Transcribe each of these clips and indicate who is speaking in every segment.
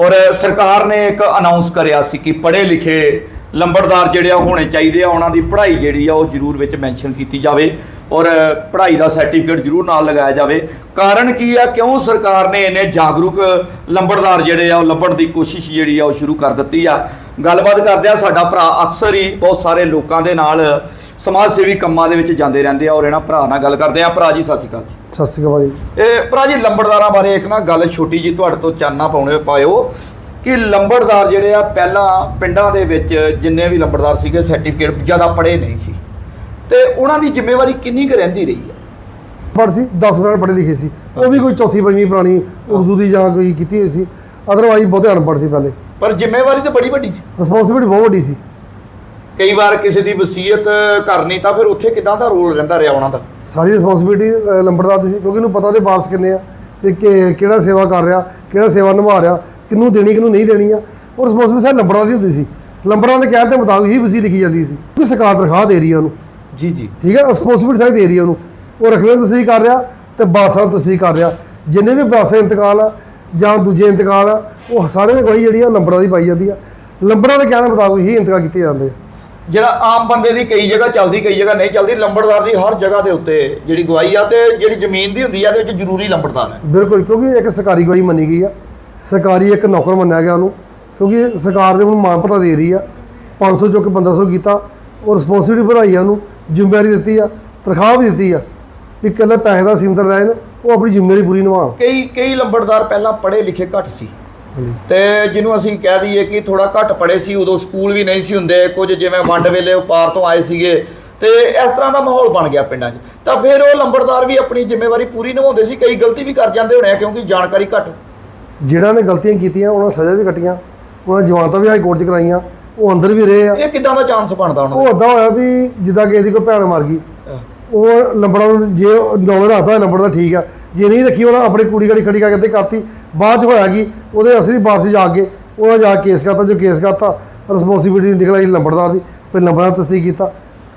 Speaker 1: ਔਰ ਸਰਕਾਰ ਨੇ ਇੱਕ ਅਨਾਉਂਸ ਕਰਿਆ ਸੀ ਕਿ ਪੜ੍ਹੇ ਲਿਖੇ ਲੰਬੜਦਾਰ ਜਿਹੜੇ ਆ ਹੋਣੇ ਚਾਹੀਦੇ ਆ, ਉਹਨਾਂ ਦੀ ਪੜ੍ਹਾਈ ਜਿਹੜੀ ਆ ਉਹ ਜ਼ਰੂਰ ਵਿੱਚ ਮੈਂਸ਼ਨ ਕੀਤੀ ਜਾਵੇ ਔਰ ਪੜ੍ਹਾਈ ਦਾ ਸਰਟੀਫਿਕੇਟ ਜ਼ਰੂਰ ਨਾਲ ਲਗਾਇਆ ਜਾਵੇ। ਕਾਰਨ ਕੀ ਆ? ਕਿਉਂ ਸਰਕਾਰ ਨੇ ਇਹਨੇ ਜਾਗਰੂਕ ਲੰਬੜਦਾਰ ਜਿਹੜੇ ਆ, ਉਹ ਲੱਭਣ ਦੀ ਕੋਸ਼ਿਸ਼ ਜਿਹੜੀ ਆ ਉਹ ਸ਼ੁਰੂ ਕਰ ਦਿੱਤੀ ਆ? ਗੱਲਬਾਤ ਕਰਦੇ ਆ ਸਾਡਾ ਭਰਾ ਅਕਸਰ ਹੀ ਬਹੁਤ ਸਾਰੇ ਲੋਕਾਂ ਦੇ ਨਾਲ ਸਮਾਜ ਸੇਵੀ ਕੰਮਾਂ ਦੇ ਵਿੱਚ ਜਾਂਦੇ ਰਹਿੰਦੇ ਆ ਔਰ ਇਹਨਾਂ ਭਰਾ ਨਾਲ ਗੱਲ ਕਰਦੇ ਆ। ਭਰਾ ਜੀ ਸਤਿ ਸ਼੍ਰੀ ਅਕਾਲ ਜੀ।
Speaker 2: ਸਤਿ ਸ਼੍ਰੀ ਅਕਾਲ ਜੀ।
Speaker 1: ਇਹ ਭਰਾ ਜੀ ਲੰਬੜਦਾਰਾਂ ਬਾਰੇ ਇੱਕ ਨਾ ਗੱਲ ਛੋਟੀ ਜੀ ਤੁਹਾਡੇ ਤੋਂ ਚਾਨਣਾ ਪਾਉਣੇ ਪਾਇਓ ਕਿ ਲੰਬੜਦਾਰ ਜਿਹੜੇ ਆ ਪਹਿਲਾਂ ਪਿੰਡਾਂ ਦੇ ਵਿੱਚ ਜਿੰਨੇ ਵੀ ਲੰਬੜਦਾਰ ਸੀਗੇ ਸਰਟੀਫਿਕੇਟ ਜ਼ਿਆਦਾ ਪੜ੍ਹੇ ਨਹੀਂ ਸੀ। ਤੇ ਉਹਨਾਂ ਦੀ ਜ਼ਿੰਮੇਵਾਰੀ ਕਿੰਨੀ ਕੁ ਰਹਿੰਦੀ ਰਹੀ ਹੈ?
Speaker 2: ਪੜ੍ਹ ਸੀ 10 ਮਿੰਟ ਪੜ੍ਹੇ ਲਿਖੇ ਸੀ। ਉਹ ਵੀ ਕੋਈ ਚੌਥੀ ਪੰਜਵੀਂ ਪੁਰਾਣੀ ਉਰਦੂ ਦੀ ਜਾਂ ਕੋਈ ਕੀਤੀ ਹੋਈ ਸੀ। ਅਦਰਵਾਈਜ਼ ਬਹੁਤੇ ਅਨਪੜ੍ਹ ਸੀ ਪਹਿਲੇ।
Speaker 1: ਪਰ ਜ਼ਿੰਮੇਵਾਰੀ ਤਾਂ ਬੜੀ ਵੱਡੀ ਸੀ।
Speaker 2: ਰਿਸਪੌਂਸਿਬਿਲਟੀ ਬਹੁਤ ਵੱਡੀ ਸੀ।
Speaker 1: ਕਈ ਵਾਰ ਕਿਸੇ ਦੀ ਵਸੀਅਤ ਕਰਨੀ ਤਾਂ ਫਿਰ ਉੱਥੇ ਕਿਦਾਂ ਦਾ ਰੋਲ ਰਹਿੰਦਾ ਰਿਹਾ ਉਹਨਾਂ ਦਾ?
Speaker 2: ਸਾਰੀ ਰਿਸਪੌਂਸਿਬਿਲਟੀ ਲੰਬੜਦਾਰ ਦੀ ਸੀ ਕਿਉਂਕਿ ਉਹਨੂੰ ਪਤਾ ਦੇ ਬਾਸ ਕਿੰਨੇ ਆ ਕਿ ਕਿ- ਕਿਹੜਾ ਸੇਵਾ ਕਰ ਰਿਹਾ ਕਿਹੜਾ ਸੇਵਾ ਨਿਭਾ ਰਿਹਾ ਕਿਹਨੂੰ ਦੇਣੀ ਕਿਹਨੂੰ ਨਹੀਂ ਦੇਣੀ ਆ। ਉਹ ਰਿਸਪੌਂਸਿਬਿਲਟੀ ਸਾਰੇ ਲੰਬੜਦਾਰ ਦੀ ਹੁੰਦੀ ਸੀ। ਲੰਬੜਦਾਰ ਦੇ ਕਹਿਣ ਦੇ ਮੁਤਾਬਿਕ ਹੀ ਵਸੀ ਲਿਖੀ ਜਾਂਦੀ ਸੀ। ਕਿ ਸਰਕਾਰ ਤਨਖਾਹ ਦੇ ਰਹੀ ਆ ਉਹਨੂੰ।
Speaker 1: ਜੀ ਜੀ।
Speaker 2: ਠੀਕ ਹੈ ਰਿਸਪੌਂਸਿਬਿਲਟੀ ਸਾਰੀ ਦੇ ਰਹੀ ਹੈ ਉਹਨੂੰ। ਉਹ ਨੂੰ ਤਸਦੀਕ ਕਰ ਰਿਹਾ ਤੇ ਬਾਸਾਂ ਤਸਦੀਕ ਕਰ ਰਿਹਾ। ਜਿੰਨੇ ਵੀ ਬਾਸੇ ਇੰਤਕਾਲ ਆ ਜਾਂ ਦੂਜੇ ਇੰਤਕਾਲ ਆ ਉਹ ਸਾਰੇ ਦੀ ਗਵਾਹੀ ਜਿਹੜੀ ਆ ਲੰਬੜਾਂ ਦੀ ਪਾਈ ਜਾਂਦੀ ਆ। ਲੰਬੜਾਂ ਦੇ ਕਹਿਣ ਮੁਤਾਬਕ ਹੀ ਇੰਤਕਾਲ ਕੀਤੇ ਜਾਂਦੇ ਆ।
Speaker 1: ਜਿਹੜਾ ਆਮ ਬੰਦੇ ਦੀ ਕਈ ਜਗ੍ਹਾ ਚੱਲਦੀ ਕਈ ਜਗ੍ਹਾ ਨਹੀਂ ਚੱਲਦੀ ਲੰਬੜਦਾਰ ਦੀ ਹਰ ਜਗ੍ਹਾ ਦੇ ਉੱਤੇ ਜਿਹੜੀ ਗਵਾਹੀ ਆ ਤੇ ਜਿਹੜੀ ਜ਼ਮੀਨ ਦੀ ਹੁੰਦੀ ਆ ਇਹਦੇ ਵਿੱਚ ਜ਼ਰੂਰੀ ਲੰਬੜਦਾਰ ਹੈ।
Speaker 2: ਬਿਲਕੁਲ ਕਿਉਂਕਿ ਇੱਕ ਸਰਕਾਰੀ ਗਵਾਹੀ ਮੰਨੀ ਗਈ ਆ। ਸਰਕਾਰੀ ਇੱਕ ਨੌਕਰ ਮੰਨਿਆ ਗਿਆ ਉਹਨੂੰ ਕਿਉਂਕਿ ਸਰਕਾਰ ਦੇ ਉਹਨੂੰ ਮਾਨ ਪਤਾ ਦੇ ਰਹੀ ਆ। 500 ਚੁੱਕ 1500 ਕੀਤਾ ਉਹ ਰਿਸਪੌਂਸਿਬਿਲਟੀ ਵਧਾਈ ਆ ਉਹਨੂੰ ਜ਼ਿੰਮੇਵਾਰੀ ਦਿੱਤੀ ਆ ਤਨਖਾਹ ਵੀ ਦਿੱਤੀ ਆ। ਵੀ ਇਕੱਲੇ ਪੈਸੇ ਦਾ ਸੀਮਤ ਰਹਿਣ ਉਹ ਆਪਣੀ ਜ਼ਿੰਮੇਵਾਰੀ ਪੂਰੀ ਨਿਭਾਉਣ।
Speaker 1: ਕਈ ਕਈ ਲੰਬੜਦਾਰ ਪਹਿਲਾਂ ਪੜ੍ਹੇ ਲਿਖੇ ਘੱਟ ਸੀ। ਤੇ ਜਿਹਨੂੰ ਅਸੀਂ ਕਹਿ ਦਈਏ ਕਿ ਥੋੜਾ ਘੱਟ ਪੜ੍ਹੇ ਸੀ ਉਦੋਂ ਸਕੂਲ ਵੀ ਨਹੀਂ ਸੀ ਹੁੰਦੇ ਕੁਝ ਜਿਵੇਂ ਵੰਡ ਵੇਲੇ ਉਹ ਪਾਰ ਤੋਂ ਆਏ ਸੀਗੇ ਤੇ ਇਸ ਤਰ੍ਹਾਂ ਦਾ ਮਾਹੌਲ ਬਣ ਗਿਆ ਪਿੰਡਾਂ 'ਚ। ਤਾਂ ਫਿਰ ਉਹ ਲੰਬੜਦਾਰ ਵੀ ਆਪਣੀ ਜ਼ਿੰਮੇਵਾਰੀ ਪੂਰੀ ਨਿਭਾਉਂਦੇ ਸੀ ਕਈ ਗਲਤੀ ਵੀ ਕਰ ਜਾਂਦੇ ਹੋਣੇ ਆ ਕਿਉਂਕਿ ਜਾਣਕਾਰੀ ਘੱਟ।
Speaker 2: ਜਿਹੜਾ ਨੇ ਗਲਤੀਆਂ ਕੀਤੀਆਂ ਉਹਨਾਂ ਸਜ਼ਾ ਵੀ ਕੱਟੀਆਂ ਉਹਨਾਂ ਜਮਾਨਤਾਂ ਵੀ ਹਾਈ ਕੋਰਟ 'ਚ ਕਰਾਈਆਂ ਉਹ ਅੰਦਰ ਵੀ ਰਹੇ ਆ।
Speaker 1: ਇਹ ਕਿਦਾਂ ਦਾ ਚਾਂਸ ਬਣਦਾ ਉਹਨਾਂ
Speaker 2: ਉਹ ਅੱਧਾ ਹੋਇਆ ਵੀ ਜਿੱਦਾਂ ਕਿ ਇਹਦੀ ਕੋਈ ਭੈਣ ਮਰ ਗਈ
Speaker 1: ਦਾ
Speaker 2: ਉਹ ਲੰਬੜਾ ਨੂੰ ਜੇ ਨੌਵੇਂ ਰਾਤਾ ਲੰਬੜ ਦਾ ਠੀਕ ਆ ਜੇ ਨਹੀਂ ਰੱਖੀ ਉਹਨਾਂ ਆਪਣੀ ਕੁੜੀ ਗੜੀ ਖੜੀ ਕਰਕੇ ਕਰਤੀ ਬਾਅਦ ਚ ਹੋਇਆ ਕੀ ਉਹਦੇ ਅਸਲੀ ਵਾਰਸ ਜਾ ਕੇ ਉਹਨਾਂ ਜਾ ਕੇ ਕੇਸ ਕਰਤਾ ਜੋ ਕੇਸ ਕਰਤਾ ਰਿਸਪੌਂਸਿਬਿਲਟੀ ਨਿਕਲ ਆਈ ਲੰਬੜਦਾਰ ਦੀ ਫਿਰ ਲੰਬੜਦਾਰ ਨੇ ਤਸਦੀਕ ਕੀਤਾ।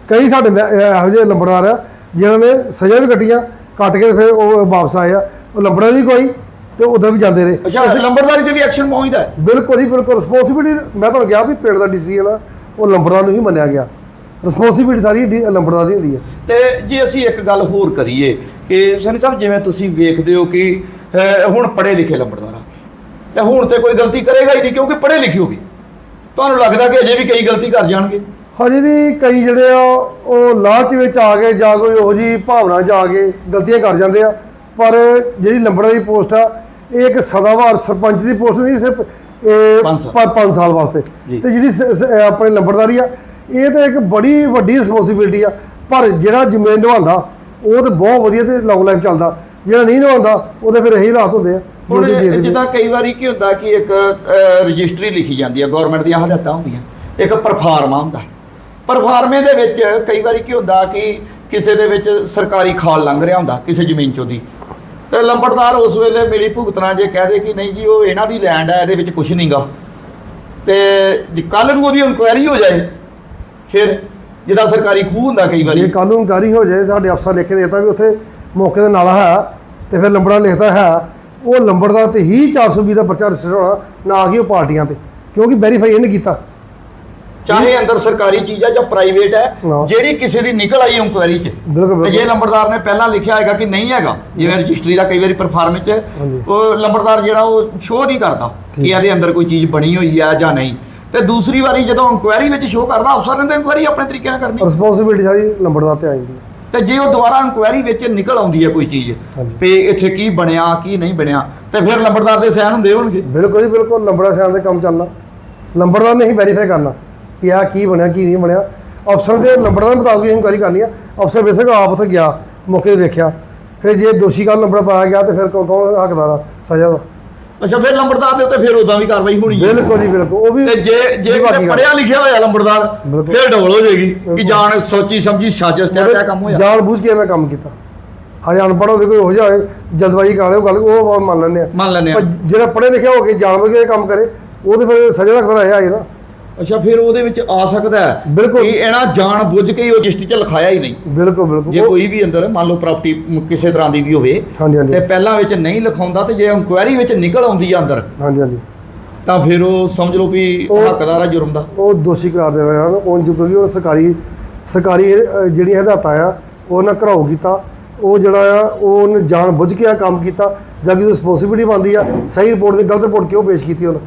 Speaker 2: ਕਈ ਸਾਡੇ ਇਹੋ ਜਿਹੇ ਲੰਬੜਦਾਰ ਆ ਜਿਨ੍ਹਾਂ ਨੇ ਸਜ਼ਾ ਵੀ ਕੱਟੀਆਂ ਕੱਟ ਕੇ ਫਿਰ ਉਹ ਵਾਪਸ ਆਏ ਆ। ਉਹ ਲੰਬੜਾ ਵੀ ਕੋਈ ਤੇ ਉਦਾਂ ਵੀ ਜਾਂਦੇ ਰਹੇ।
Speaker 1: ਅੱਛਾ ਲੰਬੜਦਾਰੀ ਤੇ ਵੀ ਐਕਸ਼ਨ ਪਹੁੰਚਦਾ ਹੈ?
Speaker 2: ਬਿਲਕੁਲ ਹੀ ਬਿਲਕੁਲ। ਰਿਸਪੌਂਸਿਬਿਲਟੀ ਮੈਂ ਤੁਹਾਨੂੰ ਕਿਹਾ ਵੀ ਪਿੰਡ ਦਾ ਡਿਸੀਜਨ ਆ ਉਹ ਲੰਬੜਦਾਰ ਨੂੰ ਹੀ ਮੰਨਿਆ ਗਿਆ। ਰਿਸਪੌਂਸਿਬਿਲਟੀ ਸਾਰੀ ਡੀ- ਲੰਬੜਦਾਰ ਦੀ ਹੁੰਦੀ ਹੈ।
Speaker 1: ਤੇ ਜੇ ਅਸੀਂ ਇੱਕ ਗੱਲ ਹੋਰ ਕਰੀਏ ਕਿ ਸਨੀ ਸਾਹਿਬ ਜਿਵੇਂ ਤੁਸੀਂ ਵੇਖਦੇ ਹੋ ਕਿ ਹੁਣ ਪੜ੍ਹੇ ਲਿਖੇ ਲੰਬੜਦਾਰ। ਤੇ ਹੁਣ ਤੇ ਕੋਈ ਗਲਤੀ ਕਰੇਗਾ ਹੀ ਨਹੀਂ ਕਿਉਂਕਿ ਪੜ੍ਹੇ ਲਿਖੇ ਹੋ ਗਏ। ਤੁਹਾਨੂੰ ਲੱਗਦਾ ਕਿ ਅਜੇ ਵੀ ਕਈ ਗਲਤੀ ਕਰ ਜਾਣਗੇ?
Speaker 2: ਹਜੇ ਵੀ ਕਈ ਜਿਹੜੇ ਆ ਉਹ ਲਾਲਚ ਵਿੱਚ ਆ ਕੇ ਜਾਂ ਕੋਈ ਉਹੋ ਜੀ ਭਾਵਨਾ ਚ ਆ ਕੇ ਗਲਤੀਆਂ ਕਰ ਜਾਂਦੇ ਆ। ਪਰ ਜਿਹੜੀ ਲੰਬੜਾ ਦੀ ਪੋਸਟ ਆ ਇਹ ਇੱਕ ਸਦਾਵਾਰ ਸਰਪੰਚ ਦੀ ਪੋਸਟ ਨਹੀਂ ਸਿਰਫ ਇਹ
Speaker 1: ਪੰਜ ਸਾਲ।
Speaker 2: 5 ਸਾਲ ਵਾਸਤੇ। ਤੇ ਜਿਹੜੀ ਆਪਣੇ ਲੰਬੜਦਾਰੀ ਆ ਇਹ ਤਾਂ ਇੱਕ ਬੜੀ ਵੱਡੀ ਰਿਸਪੌਂਸਿਬਿਲਟੀ ਆ। ਪਰ ਜਿਹੜਾ ਜ਼ਿੰਮੇਵਾਰੀ ਨਿਭਾਉਂਦਾ ਉਹ ਤੇ ਬਹੁਤ ਵਧੀਆ ਤੇ ਲੌਂਗ ਲਾਈਫ ਚੱਲਦਾ। ਜਿਹੜਾ ਨਹੀਂ ਨਿਭਾਉਂਦਾ ਉਹਦੇ ਫਿਰ ਇਹੀ ਹਾਲਾਤ ਹੁੰਦੇ ਆ।
Speaker 1: ਹੁਣ ਜਿੱਦਾਂ ਕਈ ਵਾਰੀ ਕੀ ਹੁੰਦਾ ਕਿ ਇੱਕ ਰਜਿਸਟਰੀ ਲਿਖੀ ਜਾਂਦੀ ਹੈ ਗਵਰਨਮੈਂਟ ਦੀਆਂ ਹਦਾਇਤਾਂ ਹੁੰਦੀਆਂ। ਇੱਕ ਪਰਫਾਰਮਾ ਹੁੰਦਾ। ਪਰਫਾਰਮੇ ਦੇ ਵਿੱਚ ਕਈ ਵਾਰੀ ਕੀ ਹੁੰਦਾ ਕਿ ਕਿਸੇ ਦੇ ਵਿੱਚ ਸਰਕਾਰੀ ਖਾਲ ਲੰਘ ਰਿਹਾ ਹੁੰਦਾ ਕਿਸੇ ਜ਼ਮੀਨ ਚੋਂ ਦੀ। ਤੇ ਲੰਬੜਦਾਰ ਉਸ ਵੇਲੇ ਮਿਲੀ ਭੁਗਤਣਾ ਜੇ ਕਹਿ ਦੇ ਕਿ ਨਹੀਂ ਜੀ ਉਹ ਇਹਨਾਂ ਦੀ ਲੈਂਡ ਹੈ ਇਹਦੇ ਵਿੱਚ ਕੁਝ ਨਹੀਂਗਾ ਤੇ ਕੱਲ ਨੂੰ ਉਹਦੀ ਇਨਕੁਆਇਰੀ ਹੋ ਜਾਏ ਫਿਰ ਜਿੱਦਾਂ ਸਰਕਾਰੀ ਖੂਹ ਹੁੰਦਾ ਕਈ
Speaker 2: ਜੇ
Speaker 1: ਵਾਰੀ
Speaker 2: ਕਾਨੂੰਨਕਾਰੀ ਹੋ ਜਾਏ ਸਾਡੇ ਅਫਸਰ ਲਿਖ ਕੇ ਦੇਤਾ ਵੀ ਉੱਥੇ ਮੌਕੇ ਦੇ ਨਾਲ ਹੈ। ਤੇ ਫਿਰ ਲੰਬੜਾ ਲਿਖਦਾ ਹੈ ਉਹ ਲੰਬੜਦਾਰ ਤੇ ਹੀ 420 ਦਾ ਪਰਚਾ ਰਜਿਸਟਰ ਹੋਣਾ ਨਾ ਕਿ ਉਹ ਪਾਰਟੀਆਂ ਤੇ ਕਿਉਂਕਿ ਵੈਰੀਫਾਈ ਇਹਨੇ ਕੀਤਾ
Speaker 1: ਚਾਹੇ ਅੰਦਰ ਸਰਕਾਰੀ ਚੀਜ਼ ਹੈ ਜਾਂ ਪ੍ਰਾਈਵੇਟ ਹੈ। ਜਿਹੜੀ ਕਿਸੇ ਦੀ ਨਿਕਲ ਆਈ ਇਨਕੁਆਇਰੀ 'ਚ ਤੇ ਜੇ ਲੰਬੜਦਾਰ ਨੇ ਪਹਿਲਾਂ ਲਿਖਿਆ ਹੈਗਾ ਕਿ ਨਹੀਂ ਹੈਗਾ ਜਿਵੇਂ ਰਜਿਸਟਰੀ ਦਾ ਕਈ ਵਾਰੀ ਪਰਫਾਰਮੇ ਚ। ਉਹ ਲੰਬੜਦਾਰ ਜਿਹੜਾ ਉਹ ਸ਼ੋਅ ਨਹੀਂ ਕਰਦਾ ਕਿ। ਇਹਦੇ ਅੰਦਰ ਕੋਈ ਚੀਜ਼ ਬਣੀ ਹੋਈ ਹੈ ਜਾਂ ਨਹੀਂ ਤੇ ਦੂਸਰੀ ਵਾਰੀ ਜਦੋਂ ਇਨਕੁਆਇਰੀ ਵਿੱਚ ਸ਼ੋਅ ਕਰਦਾ ਅਫਸਰ ਨੇ ਤਾਂ ਇਨਕੁਆਇਰੀ ਆਪਣੇ ਤਰੀਕੇ ਨਾਲ ਕਰਨੀ
Speaker 2: ਰਿਸਪੌਂਸਿਬਿਲਟੀ ਸਾਰੀ ਲੰਬੜਦਾਰ ਤੇ ਆ ਜਾਂਦੀ ਹੈ
Speaker 1: ਤੇ ਜੇ ਉਹ ਦੁਬਾਰਾ ਇਨਕੁਆਇਰੀ ਵਿੱਚ ਨਿਕਲ ਆਉਂਦੀ ਹੈ ਕੋਈ ਚੀਜ਼। ਵੀ ਇੱਥੇ ਕੀ ਬਣਿਆ ਕੀ ਨਹੀਂ ਬਣਿਆ ਤੇ ਫਿਰ ਲੰਬੜਦਾਰ ਦੇ ਸਹਿਨ ਹੁੰਦੇ ਹੋਣਗੇ।
Speaker 2: ਬਿਲਕੁਲ ਜੀ ਬਿਲਕੁਲ ਲੰਬੜਾ ਸਿਆਂ ਦੇ ਕੰਮ ਚੱਲਣਾ। ਲੰਬੜਦਾਰ ਨੇ ਹੀ ਵੈਰੀਫਾਈ ਕਰਨਾ ਕਿ ਆ ਕੀ ਬਣਿਆ ਕੀ ਨਹੀਂ ਬਣਿਆ। ਅਫਸਰ ਦੇ ਲੰਬੜਦਾਰ ਦੇ ਮੁਤਾਬਕ ਹੀ ਇਨਕੁਆਇਰੀ ਕਰਨੀ ਆ। ਅਫਸਰ ਬੇਸ਼ੱਕ ਆਪ ਉੱਥੇ ਗਿਆ ਮੌਕੇ ਤੇ ਵੇਖਿਆ। ਫਿਰ ਜੇ ਦੋਸ਼ੀ ਕੱਲ ਨੰਬਰ ਪਾਇਆ ਗਿਆ ਤੇ ਫਿਰ ਕੌਣ ਕੌਣ ਹੱਕਦਾਰ ਆ ਸਜ਼ਾ ਦਾ?
Speaker 1: ਅੱਛਾ ਫਿਰ ਲੰਬੜਦਾਰ ਦੇ ਉੱਤੇ ਫਿਰ ਉਦਾਂ ਵੀ ਕਾਰਵਾਈ ਹੋਣੀ ਹੈ
Speaker 2: ਬਿਲਕੁਲ ਜੀ ਬਿਲਕੁਲ। ਉਹ ਵੀ
Speaker 1: ਤੇ ਜੇ ਜੇ
Speaker 2: ਗੱਲ।
Speaker 1: ਪੜਿਆ ਲਿਖਿਆ ਹੋਇਆ ਲੰਬੜਦਾਰ
Speaker 2: ਬਿਲਕੁਲ।
Speaker 1: ਫਿਰ ਡਬਲ ਹੋ ਜਾਏਗੀ ਕਿ। ਜਾਣ ਸੋਚੀ ਸਮਝੀ ਸਾਜ਼ਿਸ਼ ਤਹਿਤ ਇਹ ਕੰਮ ਹੋਇਆ।
Speaker 2: ਜਾਣ ਬੁੱਝ ਕੇ ਮੈਂ ਕੰਮ ਕੀਤਾ। ਹਜੇ ਅਨਪੜ੍ਹ ਹੋਵੇ ਕੋਈ ਹੋ ਜਾਏ ਜਲਦਬਾਜ਼ੀ ਕਰਾ ਲਿਓ ਗੱਲ ਉਹ ਮੰਨ ਲੈਂਦੇ ਆ।
Speaker 1: ਮੰਨ ਲੈਂਦੇ ਆ।
Speaker 2: ਪਰ ਜਿਹੜਾ ਪੜ੍ਹੇ ਲਿਖਿਆ ਹੋ ਕੇ ਜਾਣ ਬੁੱਝ ਕੇ ਕੰਮ ਕਰੇ ਉਹ ਤੇ ਫਿਰ ਸਜ਼ਾ ਦਾ ਖਤਰਾ ਇਹ ਆਏ ਨਾ।
Speaker 1: ਅੱਛਾ ਫਿਰ ਉਹਦੇ ਵਿੱਚ ਆ ਸਕਦਾ ਹੈ
Speaker 2: ਬਿਲਕੁਲ।
Speaker 1: ਕਿ ਇਹਨਾਂ ਜਾਣ ਬੁੱਝ ਕੇ ਹੀ ਉਹ ਰਜਿਸਟਰੀ 'ਚ ਲਿਖਾਇਆ ਹੀ ਨਹੀਂ।
Speaker 2: ਬਿਲਕੁਲ ਬਿਲਕੁਲ।
Speaker 1: ਜੇ ਕੋਈ ਵੀ ਅੰਦਰ ਮੰਨ ਲਓ ਪ੍ਰਾਪਰਟੀ ਕਿਸੇ ਤਰ੍ਹਾਂ ਦੀ ਵੀ ਹੋਵੇ
Speaker 2: ਹਾਂਜੀ ਹਾਂਜੀ।
Speaker 1: ਤੇ ਪਹਿਲਾਂ ਵਿੱਚ ਨਹੀਂ ਲਿਖਾਉਂਦਾ ਤੇ ਜੇ ਇਨਕੁਆਇਰੀ ਵਿੱਚ ਨਿਕਲ ਆਉਂਦੀ ਆ ਅੰਦਰ
Speaker 2: ਹਾਂਜੀ ਹਾਂਜੀ।
Speaker 1: ਤਾਂ ਫਿਰ ਉਹ ਸਮਝ ਲਓ ਵੀ
Speaker 2: ਉਹ-
Speaker 1: ਹੱਕਦਾਰ ਆ ਜੁਰਮ ਦਾ।
Speaker 2: ਉਹ ਦੋਸ਼ੀ ਕਰਾਰ ਦੇ ਹਨ। ਉਹ ਕਿਉਂਕਿ ਉਹ ਸਰਕਾਰੀ ਸਰਕਾਰੀ ਅਹ, ਜਿਹੜੀਆਂ ਹਦਾਇਤਾਂ ਆ ਉਹ ਨਾ ਘਰਾਓ ਕੀਤਾ। ਉਹ ਜਿਹੜਾ ਆ ਉਹ ਉਹਨੇ ਜਾਣ ਬੁੱਝ ਕੇ ਆ ਕੰਮ ਕੀਤਾ। ਜਾਂ ਕਿ ਰਿਸਪੌਂਸਿਬਿਲਿਟੀ ਬਣਦੀ ਆ ਸਹੀ ਰਿਪੋਰਟ ਦੀ ਗਲਤ ਰਿਪੋਰਟ ਕਿਉਂ ਪੇਸ਼ ਕੀਤੀ ਉਹਨੇ?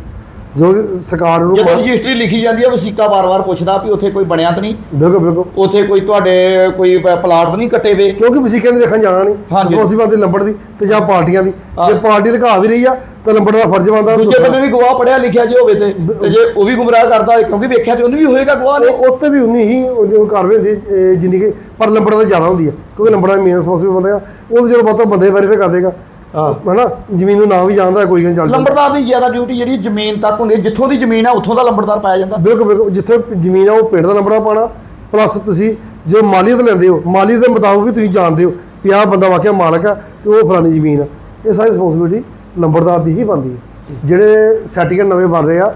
Speaker 2: ਜੋ ਕਿ ਸਰਕਾਰ ਨੂੰ
Speaker 1: ਜਦੋਂ ਰਜਿਸਟਰੀ ਲਿਖੀ ਜਾਂਦੀ ਹੈ ਵਸੀਕਾ ਵਾਰ-ਵਾਰ ਪੁੱਛਦਾ ਵੀ ਉੱਥੇ ਕੋਈ ਬਣਿਆ ਤਾਂ ਨਹੀਂ।
Speaker 2: ਬਿਲਕੁਲ ਬਿਲਕੁਲ।
Speaker 1: ਉੱਥੇ ਕੋਈ ਤੁਹਾਡੇ ਕੋਈ ਪਲਾਟ ਨਹੀਂ ਕੱਟੇ ਵੇ।
Speaker 2: ਕਿਉਂਕਿ ਵਸੀਕੇ ਦੇ ਵੇਖਣ ਜਾਣਾ ਨਹੀਂ।
Speaker 1: ਹਾਂਜੀ।
Speaker 2: ਰਿਸਪੌਂਸਿਬਿਲਿਟੀ ਲੰਬੜ ਦੀ ਤੇ ਜਾਂ ਪਾਰਟੀਆਂ ਦੀ। ਜੇ ਪਾਰਟੀ ਲਗਾ ਵੀ ਰਹੀ ਆ ਤਾਂ ਲੰਬੜ ਦਾ ਫਰਜ਼ ਉਹਨੂੰ
Speaker 1: ਦੂਜੇ। ਬੰਦੇ ਵੀ ਗਵਾਹ ਪੜਿਆ ਲਿਖਿਆ ਜੇ ਹੋਵੇ ਤੇ। ਜੇ ਉਹ ਵੀ ਗੁੰਮਰਾਹ ਕਰਦਾ ਹੋਵੇ ਕਿਉਂਕਿ ਵੇਖਿਆ ਤੇ ਉਹਨੂੰ ਵੀ ਹੋਏਗਾ ਗਵਾਹ ਨੇ।
Speaker 2: ਉੱਤੇ ਵੀ ਉਨੀ ਹੀ ਉਹ ਜੋ ਕਾਰਵਾਈ ਹੁੰਦੀ ਜਿੰਨੀ ਕਿ ਪਰ ਲੰਬੜਾ ਦਾ ਜ਼ਿਆਦਾ ਹੁੰਦੀ ਹੈ ਕਿਉਂਕਿ ਲੰਬੜਾ ਮੇਨ ਰਿਸਪੌਂਸਿਬਲ ਬੰਦੇ ਆ। ਉਹ ਜਦੋਂ ਬਹੁਤਾ ਬੰਦੇ ਵੈਰੀਫਾਈ ਕਰ ਦੇਗਾ। ਹਨਾ ਜ਼ਮੀਨ ਨੂੰ ਨਾ ਵੀ ਜਾਣਦਾ ਕੋਈ ਗੱਲ ਚੱਲ।
Speaker 1: ਲੰਬੜਦਾਰ ਦੀ ਜ਼ਿਆਦਾ ਡਿਊਟੀ ਜਿਹੜੀ ਜ਼ਮੀਨ ਤੱਕ ਹੁੰਦੀ ਹੈ ਜਿੱਥੋਂ ਦੀ ਜ਼ਮੀਨ ਆ ਉੱਥੋਂ ਦਾ ਲੰਬੜਦਾਰ ਪਾਇਆ ਜਾਂਦਾ।
Speaker 2: ਬਿਲਕੁਲ ਬਿਲਕੁਲ ਜਿੱਥੇ ਜ਼ਮੀਨ ਆ ਉਹ ਪਿੰਡ ਦਾ ਨੰਬੜਾ ਪਾਣਾ। ਪਲੱਸ ਤੁਸੀਂ ਜੋ ਮਾਲੀਅਤ ਲੈਂਦੇ ਹੋ ਮਾਲੀਅਤ ਦੇ ਮੁਤਾਬਕ ਵੀ ਤੁਸੀਂ ਜਾਣਦੇ ਹੋ ਵੀ ਆਹ ਬੰਦਾ ਵਾਕਿਆ ਮਾਲਕ ਆ ਤੇ ਉਹ ਫਲਾਣੀ ਜ਼ਮੀਨ ਆ। ਇਹ ਸਾਰੀ ਰਿਸਪੌਂਸਿਬਿਲਿਟੀ ਲੰਬੜਦਾਰ ਦੀ ਹੀ ਬਣਦੀ ਹੈ। ਜਿਹੜੇ ਸਰਟੀਫਿਕੇਟ ਨਵੇਂ ਬਣ ਰਹੇ ਆ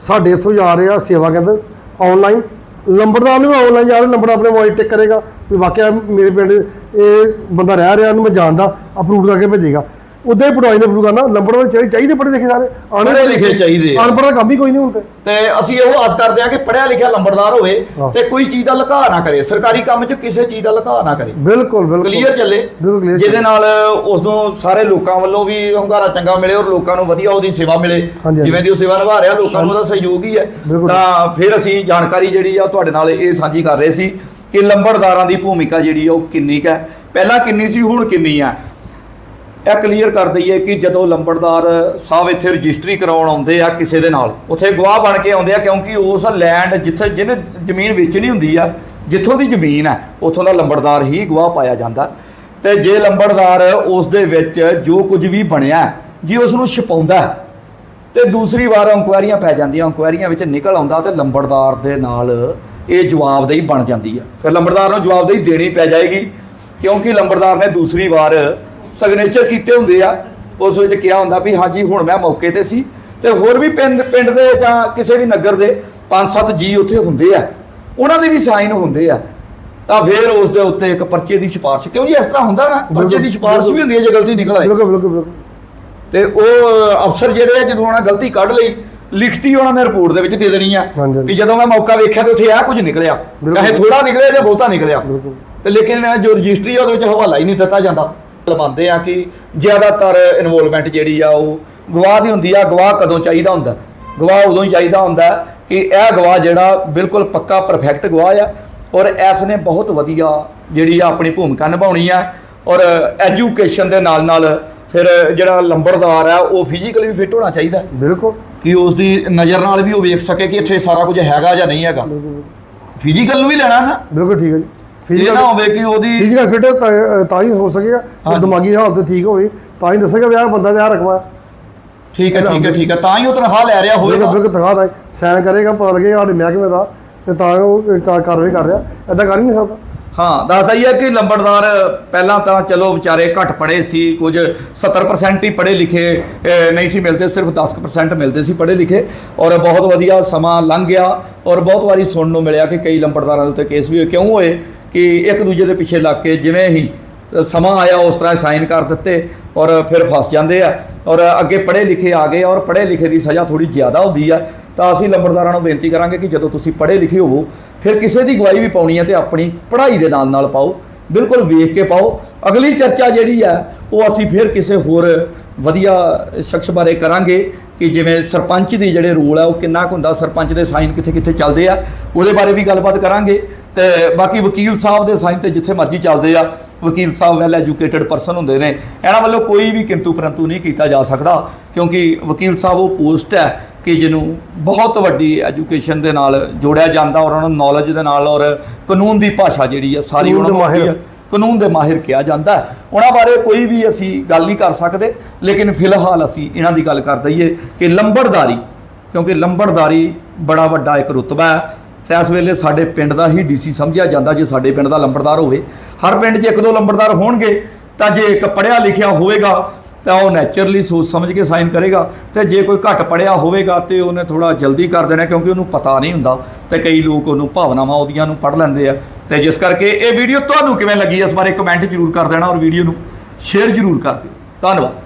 Speaker 2: ਸਾਡੇ ਇੱਥੋਂ ਜਾ ਰਹੇ ਆ ਸੇਵਾ ਕੇਂਦਰ ਆਨਲਾਈਨ ਲੰਬੜਦਾਰ ਨੂੰ ਆਨਲਾਈਨ ਜਾ ਰਿਹਾ ਲੰਬੜ ਆਪਣੇ ਮੋਬਾਈਲ ਟਿਕ ਕਰੇਗਾ, ਵੀ ਵਾਕਿਆ ਮੇਰੇ ਪਿੰਡ ਇਹ ਬੰਦਾ ਰਹਿ ਰਿਹਾ, ਉਹਨੂੰ ਮੈਂ ਜਾਣਦਾ ਅਪਰੂਵ ਕਰਕੇ ਭੇਜੇਗਾ। ਉਦਾਂ ਪੜਾਈ ਨੇ ਅਪਰੂਵ ਕਰਨਾ ਲੰਬੜ ਵਾਲੇ ਚਾਹੀਦੇ ਚਾਹੀਦੇ ਪੜ੍ਹੇ ਲਿਖੇ ਸਾਰੇ?
Speaker 1: ਪੜ੍ਹੇ ਲਿਖੇ ਚਾਹੀਦੇ ਆ।
Speaker 2: ਅਨਪੜ੍ਹ ਦਾ ਕੰਮ ਹੀ ਕੋਈ ਨਹੀਂ ਹੁੰਦਾ।
Speaker 1: ਤੇ ਅਸੀਂ ਇਹੋ ਆਸ ਕਰਦੇ ਹਾਂ ਕਿ ਪੜਿਆ ਲਿਖਿਆ ਲੰਬੜਦਾਰ ਹੋਵੇ
Speaker 2: ਹਾਂ।
Speaker 1: ਤੇ ਕੋਈ ਚੀਜ਼ ਦਾ ਲੁਕਾ ਨਾ ਕਰੇ। ਸਰਕਾਰੀ ਕੰਮ 'ਚ ਕਿਸੇ ਚੀਜ਼ ਦਾ ਲੁਕਾ ਨਾ ਕਰੇ।
Speaker 2: ਬਿਲਕੁਲ ਬਿਲਕੁਲ।
Speaker 1: ਕਲੀਅਰ ਚੱਲੇ।
Speaker 2: ਬਿਲਕੁਲ clear
Speaker 1: ਜਿਹਦੇ ਨਾਲ ਉਸ ਨੂੰ ਸਾਰੇ ਲੋਕਾਂ ਵੱਲੋਂ ਵੀ ਹੰਗਾਰਾ ਚੰਗਾ ਮਿਲੇ ਔਰ ਲੋਕਾਂ ਨੂੰ ਵਧੀਆ ਉਹਦੀ ਸੇਵਾ ਮਿਲੇ।
Speaker 2: ਹਾਂਜੀ।
Speaker 1: ਜਿਵੇਂ ਦੀ ਉਹ ਸੇਵਾ ਨਿਭਾ ਰਿਹਾ ਲੋਕਾਂ ਨੂੰ ਉਹਦਾ ਸਹਿਯੋਗ ਹੀ ਹੈ।
Speaker 2: ਬਿਲਕੁਲ।
Speaker 1: ਤਾਂ ਫਿਰ ਅਸੀਂ ਜਾਣਕਾਰੀ ਜਿਹੜੀ ਆ ਤੁਹਾਡੇ ਨਾਲ ਇਹ ਸਾਂਝੀ ਕਰ ਰਹੇ ਸੀ ਕਿ ਲੰਬੜਦਾਰਾਂ ਦੀ ਭੂਮਿਕਾ ਜਿਹੜੀ ਆ ਉਹ ਕਿੰਨੀ ਕੁ ਹੈ। ਪਹਿਲਾਂ ਕਿੰਨੀ ਸੀ ਹੁਣ ਕਿੰਨੀ ਆ? ਇਹ ਕਲੀਅਰ ਕਰ ਦਈਏ ਕਿ ਜਦੋਂ ਲੰਬੜਦਾਰ ਸਾਹਿਬ ਇੱਥੇ ਰਜਿਸਟਰੀ ਕਰਾਉਣ ਆਉਂਦੇ ਆ ਕਿਸੇ ਦੇ ਨਾਲ, ਉੱਥੇ ਗਵਾਹ ਬਣ ਕੇ ਆਉਂਦੇ ਆ ਕਿਉਂਕਿ ਉਸ ਲੈਂਡ ਜਿੱਥੇ ਜਿਹਨੇ ਜ਼ਮੀਨ ਵੇਚਣੀ ਹੁੰਦੀ ਆ, ਜਿੱਥੋਂ ਦੀ ਜ਼ਮੀਨ ਹੈ ਉੱਥੋਂ ਦਾ ਲੰਬੜਦਾਰ ਹੀ ਗਵਾਹ ਪਾਇਆ ਜਾਂਦਾ। ਤੇ ਜੇ ਲੰਬੜਦਾਰ ਉਸ ਦੇ ਵਿੱਚ ਜੋ ਕੁਝ ਵੀ ਬਣਿਆ, ਜੀ ਉਸ ਨੂੰ ਛਪਾਉਂਦਾ, ਤੇ ਦੂਸਰੀ ਵਾਰ ਇਨਕੁਆਇਰੀਆਂ ਪੈ ਜਾਂਦੀਆਂ ਇਨਕੁਆਇਰੀਆਂ ਵਿੱਚ ਨਿਕਲ ਆਉਂਦਾ ਤੇ ਲੰਬੜਦਾਰ ਦੇ ਨਾਲ ਇਹ ਜਵਾਬਦੇਹੀ ਬਣ ਜਾਂਦੀ ਹੈ ਫਿਰ ਲੰਬੜਦਾਰ ਨੂੰ ਜਵਾਬਦੇਹੀ ਦੇਣੀ ਪੈ ਜਾਏਗੀ, ਕਿਉਂਕਿ ਲੰਬੜਦਾਰ ਨੇ ਦੂਸਰੀ ਵਾਰ ਸਿਗਨੇਚਰ ਕੀਤੇ ਹੁੰਦੇ ਆ ਉਸ ਵਿੱਚ ਕਿਹਾ ਹੁੰਦਾ ਵੀ ਹਾਂਜੀ ਹੁਣ ਮੈਂ ਮੌਕੇ ਤੇ ਸੀ। ਤੇ ਹੋਰ ਵੀ ਪਿੰਡ ਪਿੰਡ ਦੇ ਜਾਂ ਕਿਸੇ ਵੀ ਨਗਰ ਦੇ ਪੰਜ ਸੱਤ ਜੀ ਉੱਥੇ ਹੁੰਦੇ ਆ। ਉਹਨਾਂ ਦੇ ਵੀ ਸਾਈਨ ਹੁੰਦੇ ਆ। ਤਾਂ ਫਿਰ ਉਸ ਦੇ ਉੱਤੇ ਇੱਕ ਪਰਚੇ ਦੀ ਸਿਫਾਰਿਸ਼ ਕਿਉਂ ਜੀ ਇਸ ਤਰ੍ਹਾਂ ਹੁੰਦਾ ਨਾ? ਪਰਚੇ ਦੀ ਸਿਫਾਰਿਸ਼ ਵੀ ਹੁੰਦੀ ਹੈ ਜੇ ਗਲਤੀ ਨਿਕਲ ਆਏ।
Speaker 2: ਬਿਲਕੁਲ ਬਿਲਕੁਲ ਬਿਲਕੁਲ।
Speaker 1: ਤੇ ਉਹ ਅਫਸਰ ਜਿਹੜੇ ਆ ਜਦੋਂ ਉਹਨਾਂ ਗਲਤੀ ਕੱਢ ਲਈ ਲਿਖਤੀ ਉਹਨਾਂ ਨੇ ਰਿਪੋਰਟ ਦੇ ਵਿੱਚ ਦੇ ਦੇਣੀ ਆ। ਵੀ ਜਦੋਂ ਮੈਂ ਮੌਕਾ ਵੇਖਿਆ ਤੇ ਉੱਥੇ ਆ ਕੁਝ ਨਿਕਲਿਆ। ਚਾਹੇ ਥੋੜਾ ਨਿਕਲਿਆ ਜਾਂ ਬਹੁਤਾ ਨਿਕਲਿਆ। ਤੇ ਲੇਕਿਨ ਜੋ ਰਜਿਸਟਰੀ ਆ ਉਹਦੇ ਵਿੱਚ ਹਵਾਲਾ ਹੀ ਨਹੀਂ ਦਿੱਤਾ ਜਾਂਦਾ। ਮੰਨਦੇ ਆ ਕਿ ਜ਼ਿਆਦਾਤਰ ਇਨਵੋਲਵਮੈਂਟ ਜਿਹੜੀ ਆ ਉਹ ਗਵਾਹ ਦੀ ਹੁੰਦੀ ਆ ਗਵਾਹ ਕਦੋਂ ਚਾਹੀਦਾ ਹੁੰਦਾ? ਗਵਾਹ ਉਦੋਂ ਹੀ ਚਾਹੀਦਾ ਹੁੰਦਾ ਕਿ ਇਹ ਗਵਾਹ ਜਿਹੜਾ ਬਿਲਕੁਲ ਪੱਕਾ ਪਰਫੈਕਟ ਗਵਾਹ ਆ ਔਰ ਇਸ ਨੇ ਬਹੁਤ ਵਧੀਆ ਜਿਹੜੀ ਆ ਆਪਣੀ ਭੂਮਿਕਾ ਨਿਭਾਉਣੀ ਆ ਔਰ ਐਜੂਕੇਸ਼ਨ ਦੇ ਨਾਲ ਨਾਲ ਫਿਰ ਜਿਹੜਾ ਲੰਬੜਦਾਰ ਆ ਉਹ ਫਿਜ਼ੀਕਲੀ ਵੀ ਫਿੱਟ ਹੋਣਾ ਚਾਹੀਦਾ।
Speaker 2: ਬਿਲਕੁਲ।
Speaker 1: ਕਿ ਉਸ ਦੀ ਨਜ਼ਰ ਨਾਲ ਵੀ ਉਹ ਵੇਖ ਸਕੇ ਕਿ ਇੱਥੇ ਸਾਰਾ ਕੁਝ ਹੈਗਾ ਜਾਂ ਨਹੀਂ ਹੈਗਾ। ਫਿਜ਼ੀਕਲ ਨੂੰ ਵੀ ਲੈਣਾ ਨਾ।
Speaker 2: ਬਿਲਕੁਲ ਠੀਕ ਹੈ ਜੀ।
Speaker 1: ਇਹ ਨਾ ਹੋਵੇ ਕਿ ਉਹਦੀ
Speaker 2: ਫਿਜ਼ੀਕਲ ਫਿਟ ਤਾਂ ਹੀ ਹੋ ਸਕੇਗਾ। ਜੇ। ਦਿਮਾਗੀ ਹਾਲਤ ਠੀਕ ਹੋਵੇ ਤਾਂ ਹੀ ਦੱਸੇਗਾ ਵੀ ਆਹ ਬੰਦਾ ਤੇ ਆ
Speaker 1: ਠੀਕ ਹੈ ਠੀਕ ਹੈ ਠੀਕ ਹੈ। ਤਾਂ ਹੀ ਉਹ ਤਨਖਾਹ ਲੈ ਰਿਹਾ ਹੋਵੇਗਾ।
Speaker 2: ਬਿਲਕੁਲ ਤਨਖਾਹ ਦਾ ਸਾਈਨ ਕਰੇਗਾ ਪਤਾ ਲੱਗੇਗਾ ਸਾਡੇ ਮਹਿਕਮੇ ਦਾ ਤੇ ਤਾਂ ਉਹ ਕਾ- ਕਾਰਵਾਈ ਕਰ ਰਿਹਾ। ਐਦਾਂ ਕਰ ਹੀ ਨਹੀਂ ਸਕਦਾ।
Speaker 1: ਹਾਂ ਦੱਸਦਾ ਹੀ ਹੈ ਕਿ ਲੰਬੜਦਾਰ ਪਹਿਲਾਂ ਤਾਂ ਚਲੋ ਵਿਚਾਰੇ ਘੱਟ ਪੜ੍ਹੇ ਸੀ ਕੁਝ 70% ਹੀ ਪੜ੍ਹੇ ਲਿਖੇ ਅਹ, ਨਹੀਂ ਸੀ ਮਿਲਦੇ ਸਿਰਫ 10% ਮਿਲਦੇ ਸੀ ਪੜ੍ਹੇ ਲਿਖੇ। ਔਰ ਬਹੁਤ ਵਧੀਆ ਸਮਾਂ ਲੰਘ ਗਿਆ। ਔਰ ਬਹੁਤ ਵਾਰੀ ਸੁਣਨ ਨੂੰ ਮਿਲਿਆ ਕਿ ਕਈ ਲੰਬੜਦਾਰਾਂ ਦੇ ਉੱਤੇ ਕੇਸ ਵੀ ਹੋਏ। ਕਿਉਂ ਹੋਏ? ਕਿ ਇੱਕ ਦੂਜੇ ਦੇ ਪਿੱਛੇ ਲੱਗ ਕੇ ਜਿਵੇਂ ਹੀ ਸਮਾਂ ਆਇਆ, ਉਸ ਤਰ੍ਹਾਂ ਸਾਈਨ ਕਰ ਦਿੱਤੇ ਔਰ ਫਿਰ ਫਸ ਜਾਂਦੇ ਆ। ਔਰ ਅੱਗੇ ਪੜ੍ਹੇ ਲਿਖੇ ਆ ਗਏ ਔਰ ਪੜ੍ਹੇ ਲਿਖੇ ਦੀ ਸਜ਼ਾ ਥੋੜੀ ਜ਼ਿਆਦਾ ਹੁੰਦੀ ਆ। ਤਾਂ ਅਸੀਂ ਲੰਬੜਦਾਰਾਂ ਨੂੰ ਬੇਨਤੀ ਕਰਾਂਗੇ ਕਿ ਜਦੋਂ ਤੁਸੀਂ ਪੜ੍ਹੇ ਲਿਖੇ ਹੋਵੋ, ਫਿਰ ਕਿਸੇ ਦੀ ਗਵਾਹੀ ਵੀ ਪਾਉਣੀ ਹੈ ਤੇ ਆਪਣੀ ਪੜ੍ਹਾਈ ਦੇ ਨਾਲ ਨਾਲ ਪਾਓ। ਬਿਲਕੁਲ ਵੇਖ ਕੇ ਪਾਓ। ਅਗਲੀ ਚਰਚਾ ਜਿਹੜੀ ਆ, ਉਹ ਅਸੀਂ ਫਿਰ ਕਿਸੇ ਹੋਰ ਵਧੀਆ ਸ਼ਖਸ ਬਾਰੇ ਕਰਾਂਗੇ ਕਿ ਜਿਵੇਂ ਸਰਪੰਚ ਦੀ ਜਿਹੜੇ ਰੂਲ ਆ, ਉਹ ਕਿੰਨਾ ਕੁ ਹੁੰਦਾ, ਸਰਪੰਚ ਦੇ ਸਾਈਨ ਕਿੱਥੇ ਕਿੱਥੇ ਚੱਲਦੇ ਆ, ਉਹਦੇ ਬਾਰੇ ਵੀ ਗੱਲਬਾਤ ਕਰਾਂਗੇ। ਤੇ ਬਾਕੀ ਵਕੀਲ ਸਾਹਿਬ ਦੇ ਸਾਈਨ ਤੇ ਜਿੱਥੇ ਮਰਜ਼ੀ ਚੱਲਦੇ ਆ ਵਕੀਲ ਸਾਹਿਬ ਵੈਲ ਐਜੂਕੇਟਿਡ ਪਰਸਨ ਹੁੰਦੇ ਨੇ ਇਹਨਾਂ ਵੱਲੋਂ ਕੋਈ ਵੀ ਕਿੰਤੂ ਪਰੰਤੂ ਨਹੀਂ ਕੀਤਾ ਜਾ ਸਕਦਾ ਕਿਉਂਕਿ ਵਕੀਲ ਸਾਹਿਬ ਉਹ ਪੋਸਟ ਹੈ ਕਿ ਜਿਹਨੂੰ ਬਹੁਤ ਵੱਡੀ ਐਜੂਕੇਸ਼ਨ ਦੇ ਨਾਲ ਜੋੜਿਆ ਜਾਂਦਾ ਔਰ ਉਹਨਾਂ ਨੂੰ ਨੌਲੇਜ ਦੇ ਨਾਲ ਔਰ ਕਾਨੂੰਨ ਦੀ ਭਾਸ਼ਾ ਜਿਹੜੀ ਹੈ ਸਾਰੀ ਉਹਨਾਂ
Speaker 2: ਦੇ
Speaker 1: ਨੂੰ ਆਉਂਦੀ। ਕਾਨੂੰਨ ਦੇ ਮਾਹਿਰ ਕਿਹਾ ਜਾਂਦਾ। ਉਹਨਾਂ ਬਾਰੇ ਕੋਈ ਵੀ ਅਸੀਂ ਗੱਲ ਨਹੀਂ ਕਰ ਸਕਦੇ ਲੇਕਿਨ ਫਿਲਹਾਲ ਅਸੀਂ ਇਹਨਾਂ ਦੀ ਗੱਲ ਕਰ ਦਈਏ ਕਿ ਲੰਬੜਦਾਰੀ ਕਿਉਂਕਿ ਲੰਬੜਦਾਰੀ ਬੜਾ ਵੱਡਾ ਇੱਕ ਰੁਤਬਾ ਹੈ ਇਸ ਵੇਲੇ ਸਾਡੇ ਪਿੰਡ ਦਾ ਹੀ ਡੀਸੀ ਸਮਝਿਆ ਜਾਂਦਾ ਜੇ ਸਾਡੇ ਪਿੰਡ ਦਾ ਲੰਬੜਦਾਰ ਹੋਵੇ। ਹਰ ਪਿੰਡ 'ਚ ਇੱਕ ਦੋ ਲੰਬੜਦਾਰ ਹੋਣਗੇ, ਤਾਂ ਜੇ ਇੱਕ ਪੜਿਆ ਲਿਖਿਆ ਹੋਵੇਗਾ, ਤਾਂ ਉਹ ਨੇਚਰਲੀ ਸੋਚ ਸਮਝ ਕੇ ਸਾਈਨ ਕਰੇਗਾ। ਤੇ ਜੇ ਕੋਈ ਘੱਟ ਪੜਿਆ ਹੋਵੇਗਾ, ਤੇ ਉਹਨੇ ਥੋੜਾ ਜਲਦੀ ਕਰ ਦੇਣਾ ਕਿਉਂਕਿ ਉਹਨੂੰ ਪਤਾ ਨਹੀਂ ਹੁੰਦਾ। ਤੇ ਕਈ ਲੋਕ ਉਹਨੂੰ ਭਾਵਨਾਵਾਂ ਉਹਦੀਆਂ ਨੂੰ ਪੜ ਲੈਂਦੇ ਆ। ਤੇ ਜਿਸ ਕਰਕੇ ਇਹ ਵੀਡੀਓ ਤੁਹਾਨੂੰ ਕਿਵੇਂ ਲੱਗੀ, ਇਸ ਬਾਰੇ ਕਮੈਂਟ ਜ਼ਰੂਰ ਕਰ ਦੇਣਾ ਔਰ ਵੀਡੀਓ ਨੂੰ ਸ਼ੇਅਰ ਜ਼ਰੂਰ ਕਰ ਦਿਓ। ਧੰਨਵਾਦ।